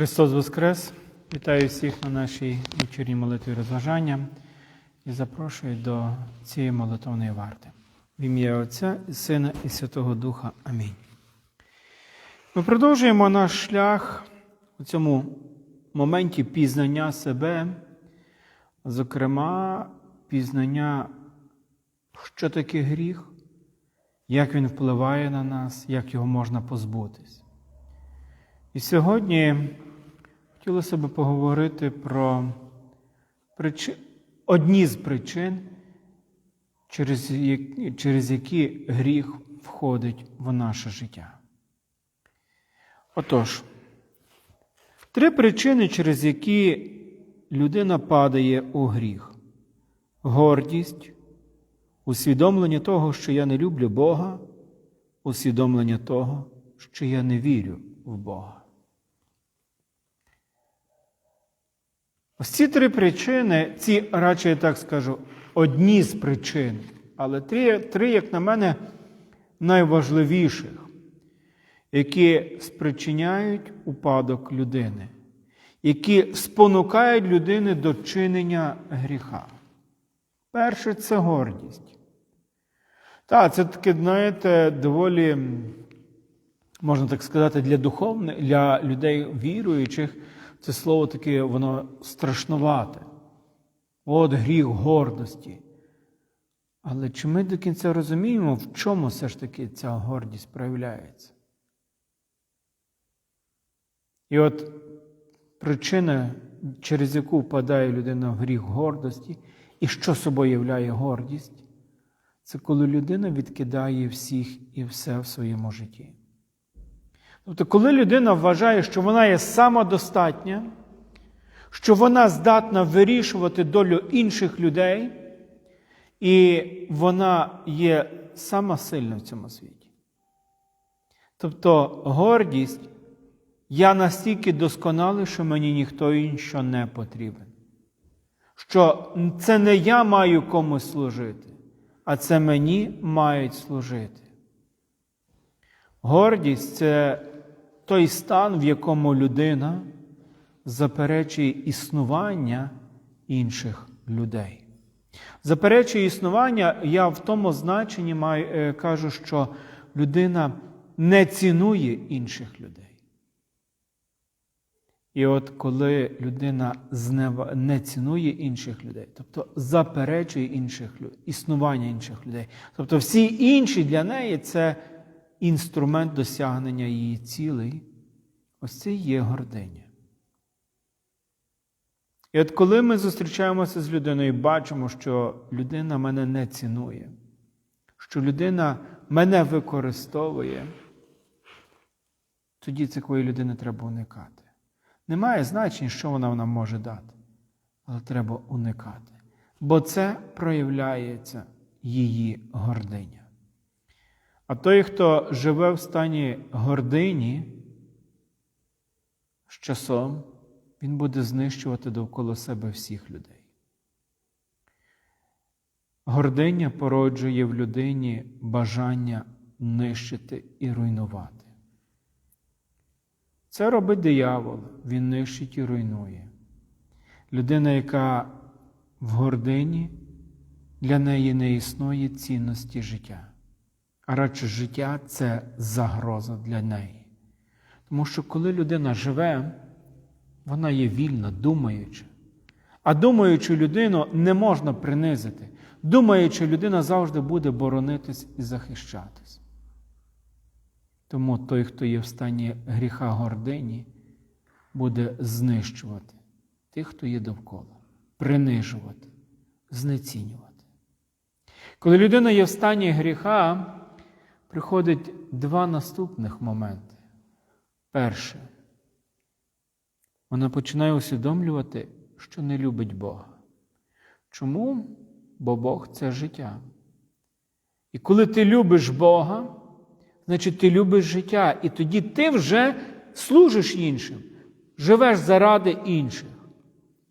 Христос Воскрес! Вітаю всіх на нашій вечірній молитві розважання і запрошую до цієї молитовної варти. В ім'я Отця і Сина і Святого Духа. Амінь. Ми продовжуємо наш шлях у цьому моменті пізнання себе, зокрема, пізнання, що таке гріх, як він впливає на нас, як його можна позбутись. І сьогодні хотілося б поговорити про причи... одні з причин, через які, через які гріх входить в наше життя. Отож, три причини, через які людина падає у гріх: гордість, усвідомлення того, що я не люблю Бога, усвідомлення того, що я не вірю в Бога. Ось ці три причини, ці, радше я так скажу, одні з причин, але три, три, як на мене, найважливіших, які спричиняють упадок людини, які спонукають людини до чинення гріха. Перше це гордість. Так, це таке, знаєте, доволі, можна так сказати, для духовних, для людей віруючих. Це слово таке, воно страшнувате. От гріх гордості. Але чи ми до кінця розуміємо, в чому все ж таки ця гордість проявляється? І от причина, через яку впадає людина в гріх гордості, і що собою являє гордість, це коли людина відкидає всіх і все в своєму житті. Тобто, коли людина вважає, що вона є самодостатня, що вона здатна вирішувати долю інших людей, і вона є сама сильна в цьому світі. Тобто гордість, я настільки досконалий, що мені ніхто інший не потрібен. Що це не я маю комусь служити, а це мені мають служити. Гордість це той стан, в якому людина заперечує існування інших людей. Заперечує існування, я в тому значенні маю, е, кажу, що людина не цінує інших людей. І от коли людина не цінує інших людей, тобто заперечує інших, існування інших людей, тобто всі інші для неї це інструмент досягнення її цілей, ось це є гординя. І от коли ми зустрічаємося з людиною і бачимо, що людина мене не цінує, що людина мене використовує, тоді такої людини треба уникати. Немає значення, що вона нам може дати, але треба уникати. Бо це проявляється її гординя. А той, хто живе в стані гордині, з часом він буде знищувати довкола себе всіх людей. Гординя породжує в людині бажання нищити і руйнувати. Це робить диявол, він нищить і руйнує. Людина, яка в гордині, для неї не існує цінності життя а радше життя це загроза для неї. Тому що коли людина живе, вона є вільна, думаюча. А думаючу людину не можна принизити. Думаюча людина завжди буде боронитись і захищатись. Тому той, хто є в стані гріха гордині, буде знищувати тих, хто є довкола, принижувати, знецінювати. Коли людина є в стані гріха, приходить два наступних моменти. Перше, вона починає усвідомлювати, що не любить Бога. Чому? Бо Бог це життя. І коли ти любиш Бога, значить ти любиш життя, і тоді ти вже служиш іншим, живеш заради інших.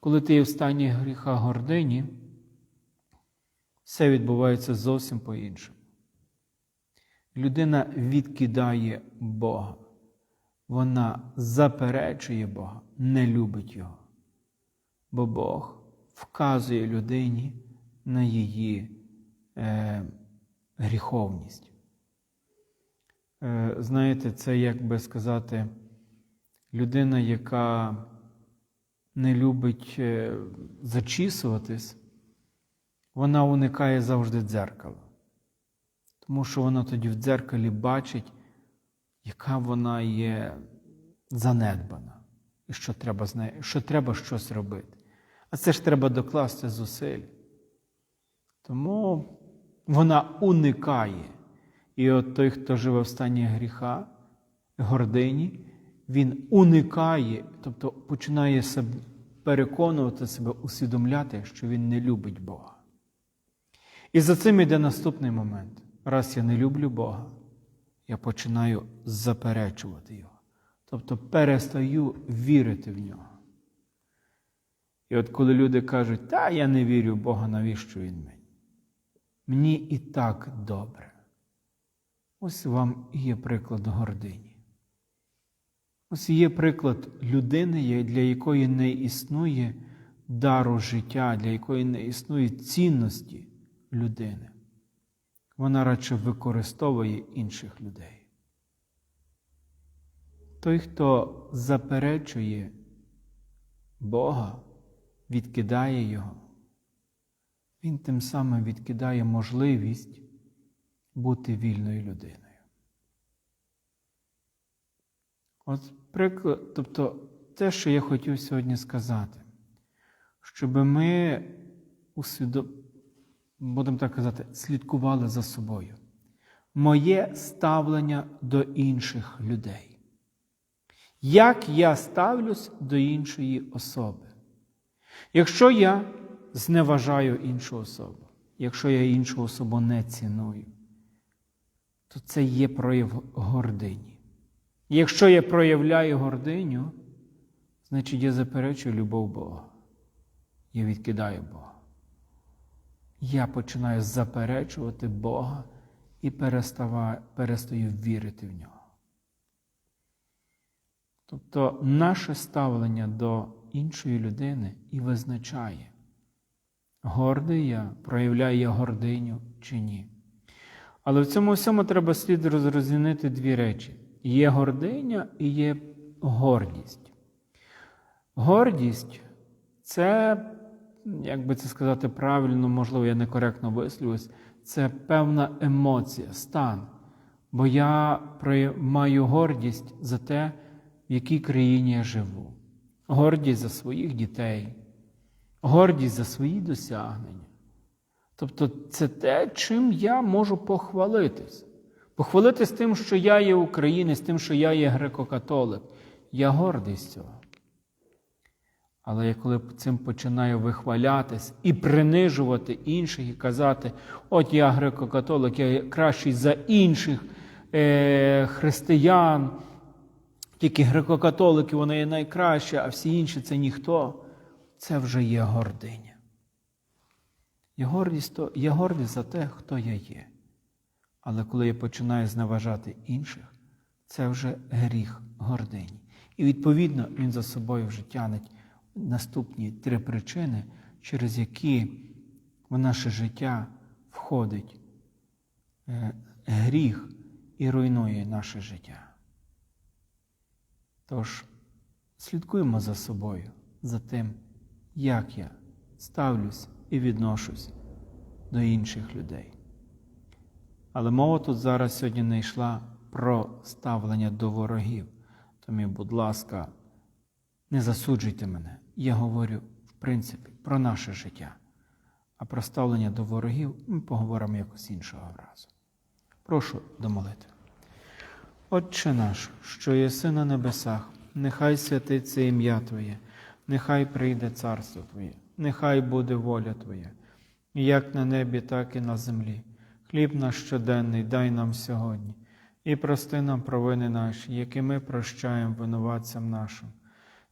Коли ти є в стані гріха гордині, все відбувається зовсім по-іншому людина відкидає Бога. вона заперечує Бога, не любить Його. Бо Бог вказує людині на її е, гріховність. Е, знаєте, це як би сказати, людина, яка не любить е, зачісуватись, вона уникає завжди дзеркала. Тому що вона тоді в дзеркалі бачить, яка вона є занедбана, і що треба з нею, що треба щось робити. А це ж треба докласти зусиль. Тому вона уникає. І от той, хто живе в стані гріха, гордині, він уникає, тобто починає себе переконувати себе, усвідомляти, що він не любить Бога. І за цим йде наступний момент. Раз я не люблю Бога, я починаю заперечувати Його. Тобто перестаю вірити в нього. І от коли люди кажуть, та я не вірю в Бога, навіщо він мені? Мені і так добре. Ось вам і є приклад гордині. Ось є приклад людини, для якої не існує дару життя, для якої не існує цінності людини. Вона радше використовує інших людей. Той, хто заперечує Бога, відкидає Його, він тим самим відкидає можливість бути вільною людиною. От приклад, тобто те, що я хотів сьогодні сказати, щоб ми усвідом... будемо так казати, слідкували за собою. Моє ставлення до інших людей. Як я ставлюсь до іншої особи? Якщо я зневажаю іншу особу, якщо я іншу особу не ціную, то це є прояв гордині. Якщо я проявляю гординю, значить я заперечую любов Бога. Я відкидаю Бога. Я починаю заперечувати Бога і перестаю вірити в нього. Тобто наше ставлення до іншої людини і визначає, гордий я, проявляю я гординю чи ні. Але в цьому всьому треба слід розрозуміти дві речі: є гординя і є гордість. Гордість це, як би це сказати правильно, можливо, я некоректно висловлююсь, це певна емоція, стан. Бо я маю гордість за те, в якій країні я живу, гордість за своїх дітей, гордість за свої досягнення. Тобто це те, чим я можу похвалитись. Похвалитись тим, що я є українець, тим, що я є греко-католик. Я гордий з цього. Але я коли цим починаю вихвалятись і принижувати інших, і казати, от я греко-католик, я кращий за інших е- християн, тільки греко-католики вони є найкращі, а всі інші це ніхто, це вже є гординя. Я гордість, то, я гордий за те, хто я є. Але коли я починаю зневажати інших, це вже гріх гордині. І відповідно він за собою вже тянеть наступні три причини, через які в наше життя входить е, гріх і руйнує наше життя. Тож слідкуємо за собою, за тим, як я ставлюсь і відношусь до інших людей. Але мова тут зараз сьогодні не йшла про ставлення до ворогів. Тому, будь ласка, не засуджуйте мене. Я говорю, в принципі, про наше життя. А про ставлення до ворогів ми поговоримо якось іншого разу. Прошу домолити. Отче наш, що єси на небесах, нехай святиться ім'я Твоє, нехай прийде царство Твоє, нехай буде воля Твоя, як на небі, так і на землі. Хліб наш щоденний дай нам сьогодні, і прости нам провини наші, які ми прощаємо винуватцям нашим.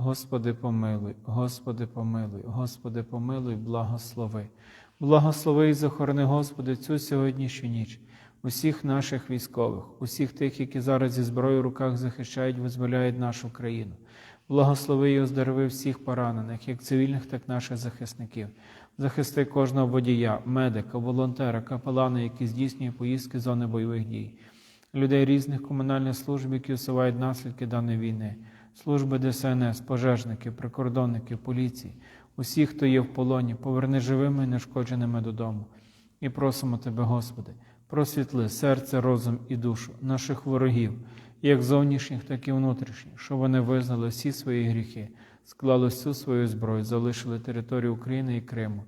Господи, помилуй, Господи, помилуй, Господи, помилуй, благослови. Благослови і захорони, Господи, цю сьогоднішню ніч, усіх наших військових, усіх тих, які зараз зі зброєю в руках захищають, визволяють нашу країну. Благослови і оздорови всіх поранених, як цивільних, так і наших захисників. Захисти кожного водія, медика, волонтера, капелана, які здійснюють поїздки зони бойових дій, людей різних комунальних служб, які усувають наслідки даної війни, служби ДСНС, пожежники, прикордонники, поліції, усіх, хто є в полоні, поверни живими і нешкодженими додому. І просимо Тебе, Господи, просвітли серце, розум і душу наших ворогів, як зовнішніх, так і внутрішніх, щоб вони визнали всі свої гріхи, склали всю свою зброю, залишили територію України і Криму,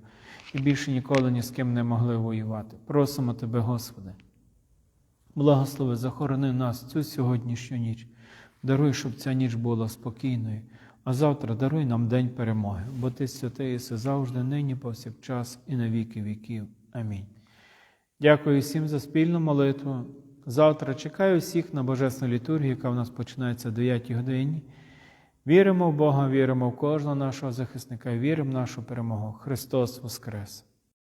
і більше ніколи ні з ким не могли воювати. Просимо Тебе, Господи. Благослови, захорони нас цю сьогоднішню ніч. Даруй, щоб ця ніч була спокійною, а завтра даруй нам день перемоги, бо Ти святий єси завжди, нині, повсякчас і на віки віків. Амінь. Дякую всім за спільну молитву. Завтра чекаю всіх на Божественну літургію, яка в нас починається о 9 годині. Віримо в Бога, віримо в кожного нашого захисника, віримо в нашу перемогу. Христос Воскрес!